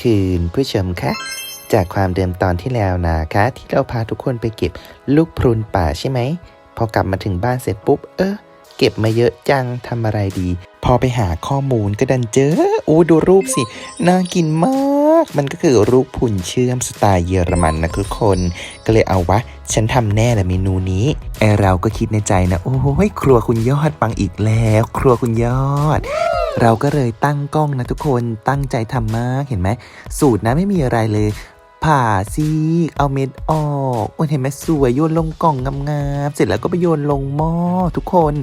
คืนผู้ชมคะจากความเดิมตอนที่แล้วนะคะ ที่เราพาทุกคนไปเก็บลูกพรุนป่าใช่ไหม พอกลับมาถึงบ้านเสร็จปุ๊บ เออ เก็บมาเยอะจังทำอะไรดี พอไปหาข้อมูลก็ดันเจอโอ้ดูรูปสิ น่ากินมาก มันก็คือรูปผุ่นเชื่อมสไตล์เยอรมันนะทุกคน ก็เลยเอาวะ ฉันทำแน่ละเมนูนี้ไอเราก็คิดในใจนะ โอ้ยครัวคุณยอดปังอีกแล้ว ครัวคุณยอด เราก็เลยตั้งกล้องนะทุกคนตั้งใจทำมากเห็นไหมสูตรนะไม่มีอะไรเลย ผ่าซีกเอาเม็ดออกโอ้ยเห็นไหมสวยโยนลงกล่องงามๆเสร็จแล้วก็ไปโยนลงหม้อทุกคน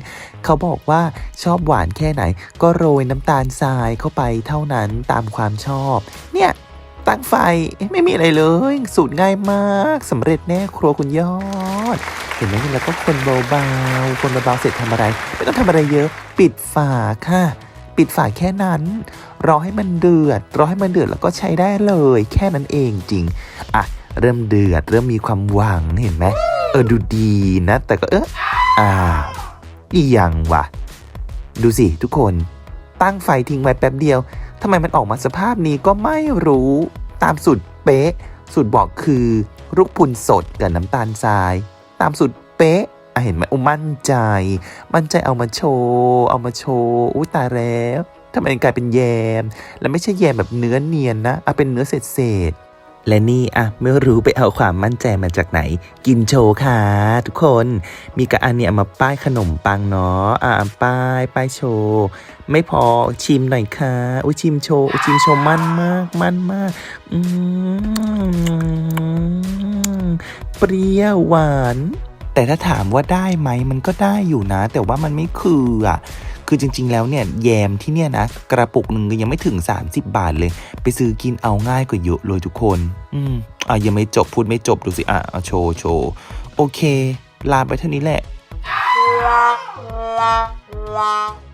เขาบอกว่าชอบหวานแค่ไหน ก็โรยน้ำตาลทรายเข้าไปเท่านั้นตามความชอบ เนี่ยตั้งไฟไม่มีอะไรเลย สูตรง่ายมากสำเร็จแน่ครัวคุณยอด เห็นไหมแล้วก็คนเบาๆคนเบาๆเสร็จทำอะไร ไม่ต้องทำอะไรเยอะ ปิดฝาค่ะ ปิดฝาแค่นั้น รอให้มันเดือด รอให้มันเดือดแล้วก็ใช้ได้เลย แค่นั้นเองจริง อะ เริ่มเดือด เริ่มมีความหวังเห็นไหมเออดูดีนะ แต่ก็เอออ้าวอีหยังวะดูสิทุกคน ตั้งไฟทิ้งไว้แป๊บเดียวทำไมมันออกมาสภาพนี้ก็ไม่รู้ตามสูตรเป๊ะ สูตรบอกคือลูกพุนสดกับน้ำตาลทราย ตามสูตรเป๊ะ อะเห็นไหมอุ้มมั่นใจ มั่นใจเอามาโชว์เอามาโชว์อุ้ยตายแล้วทำไมกลายเป็นแยม แล้วไม่ใช่แยมแบบเนื้อเนียนนะเอาเป็นเนื้อเศษเศษและนี่อะไม่รู้ไปเอาความมั่นใจมาจากไหน กินโชว์ค่ะทุกคนมีกระอันเนี่ยมาป้ายขนมปังเนาะอะป้ายป้ายโชว์ไม่พอชิมหน่อยค่ะอุ้ยชิมโชว์อุ้ยชิมโชว์มันมากมันมากอืมเปรี้ยวหวาน แต่ถ้าถามว่าได้ไหมมันก็ได้อยู่นะ แต่ว่ามันไม่คืออะคือจริง ๆ แล้วเนี่ยแยมที่เนี่ยนะ กระปุกหนึ่งก็ยังไม่ถึง 30 บาทเลย ไปซื้อกินเอาง่ายกว่าเยอะเลยทุกคน อืมอะยังไม่จบพูดไม่จบดูสิอะโชว์โชว์โอเค ลาไปเท่านี้แหละ la la la